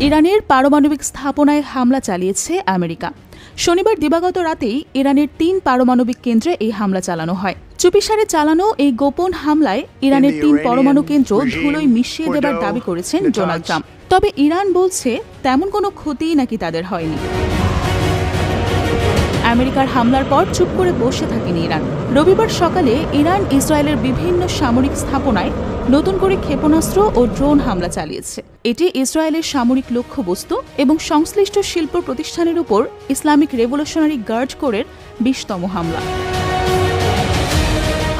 ইরানের পারমাণবিক স্থাপনায় হামলা চালিয়েছে আমেরিকা। শনিবার দিবাগত রাতেই ইরানের তিন পারমাণবিক কেন্দ্রে এই হামলা চালানো হয়। চুপিসারে চালানো এই গোপন হামলায় ইরানের তিন পরমাণু কেন্দ্র ধুলোয় মিশিয়ে দেবার দাবি করেছেন ডোনাল্ড ট্রাম্প। তবে ইরান বলছে তেমন কোনো ক্ষতি নাকি তাদের হয়নি। আমেরিকার হামলার পর চুপ করে বসে থাকেনি ইরান। রবিবার সকালে ইরান ইসরায়েলের বিভিন্ন সামরিক স্থাপনায় নতুন করে ক্ষেপণাস্ত্র ও ড্রোন হামলা চালিয়েছে। এটি ইসরায়েলের সামরিক লক্ষ্যবস্তু এবং সংশ্লিষ্ট শিল্প প্রতিষ্ঠানের উপর ইসলামিক রেভলিউশনারি গার্ড কোরের বিশতম হামলা।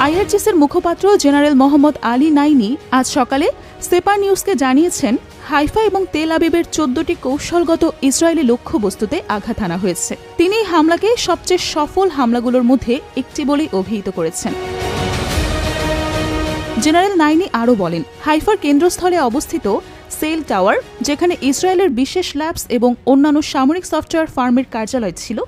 আইআরজিসের মুখপাত্র জেনারেল মোহাম্মদ আলী নাইনি আজ সকালে সেপা নিউজকে জানিয়েছেন, হাইফা এবং তেল আবিবের চোদ্দটি কৌশলগত ইসরায়েলি লক্ষ্যবস্তুতে আঘাত হানা হয়েছে। তিনি হামলাকে সবচেয়ে সফল হামলাগুলোর মধ্যে একটি বলেই অভিহিত করেছেন। জেনারেল নাইনি আরও বলেন, হাইফার কেন্দ্রস্থলে অবস্থিত সেল টাওয়ার, যেখানে ইসরায়েলের বিশেষ ল্যাবস এবং অন্যান্য সামরিক সফটওয়্যার ফার্মের কার্যালয় ছিল,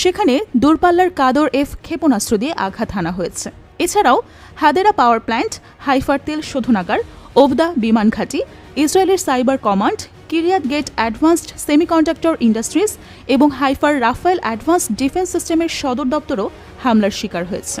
সেখানে দূরপাল্লার কাদর এফ ক্ষেপণাস্ত্র দিয়ে আঘাত হানা হয়েছে। এছাড়াও, হাদেরা পাওয়ার প্ল্যান্ট, হাইফার তেল শোধনাগার, ওবদা বিমান ঘাঁটি, ইসরায়েলের cyber command, Kiryat Gat advanced semiconductor industries এবং হাইফার রাফায়েল অ্যাডভান্সড ডিফেন্স সিস্টেমের সদর দপ্তরও হামলার শিকার হয়েছে।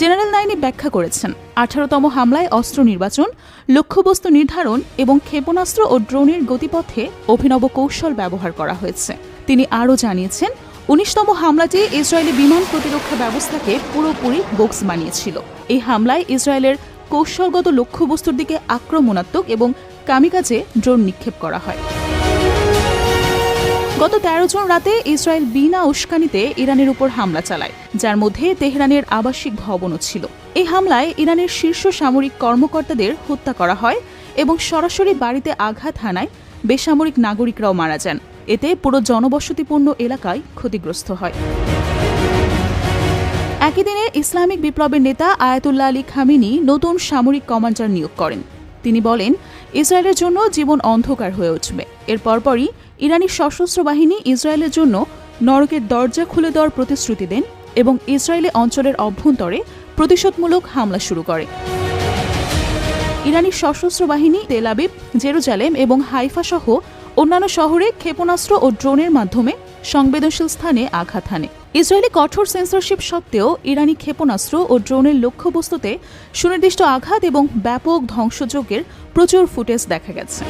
জেনারেল নাইনি ব্যাখ্যা করেছেন। আঠারোতম হামলায় অস্ত্র নির্বাচন, লক্ষ্যবস্তু নির্ধারণ এবং ক্ষেপণাস্ত্র ও ড্রোনের গতিপথে অভিনব কৌশল ব্যবহার করা হয়েছে। তিনি আরও জানিয়েছেন, উনিশতম হামলাটি ইসরায়েলি বিমান প্রতিরক্ষা ব্যবস্থাকে পুরোপুরি বোক্স বানিয়েছিল। এই হামলায় ইসরায়েলের কৌশলগত লক্ষ্যবস্তুর দিকে আক্রমণাত্মক এবং কামিকাজে ড্রোন নিক্ষেপ করা হয়। গত তেরো জন রাতে ইসরায়েল বিনা উস্কানিতে ইরানের উপর হামলা চালায়, যার মধ্যে তেহরানের আবাসিক ভবনও ছিল। এই হামলায় ইরানের শীর্ষ সামরিক কর্মকর্তাদের হত্যা করা হয় এবং সরাসরি বাড়িতে আঘাত হানায় বেসামরিক নাগরিকরাও মারা যান। এতে পুরো জনবসতিপূর্ণ এলাকায় ক্ষতিগ্রস্ত হয়। একই দিনে ইসলামিক বিপ্লবের নেতা আয়াতুল্লাহ আলী খামিনি নতুন সামরিক কমান্ডার নিয়োগ করেন। তিনি বলেন, ইসরায়েলের জন্য জীবন অন্ধকার হয়ে উঠবে। এর পরপরই ইরানি সশস্ত্র বাহিনী ইসরায়েলের জন্য নরকের দরজা খুলে দেওয়ার প্রতিশ্রুতি দেন এবং ইসরায়েলি অঞ্চলের অভ্যন্তরে প্রতিশোধমূলক হামলা শুরু করে। ইরানি সশস্ত্র বাহিনী তেলাবিব জেরুজালেম এবং হাইফা সহ অন্যান্য শহরে ক্ষেপণাস্ত্র ও ড্রোনের মাধ্যমে সংবেদনশীল স্থানে আঘাত হানে। ইসরায়েলি কঠোর সেন্সরশিপ সত্ত্বেও ইরানি ক্ষেপণাস্ত্র ও ড্রোনের লক্ষ্যবস্তুতে সুনির্দিষ্ট আঘাত এবং ব্যাপক ধ্বংসযজ্ঞের প্রচুর ফুটেজ দেখা গেছে।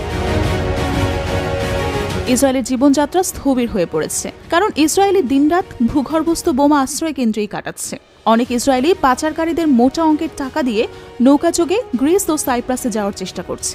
ইসরায়েলের জীবনযাত্রা স্থবির হয়ে পড়েছে, কারণ ইসরায়েলি দিনরাত ভূগর্ভস্থ বোমা আশ্রয় কেন্দ্রেই কাটাচ্ছে। অনেক ইসরায়েলি পাচারকারীদের মোটা অঙ্কের টাকা দিয়ে নৌকা নৌকাযোগে গ্রিস ও সাইপ্রাসে যাওয়ার চেষ্টা করছে।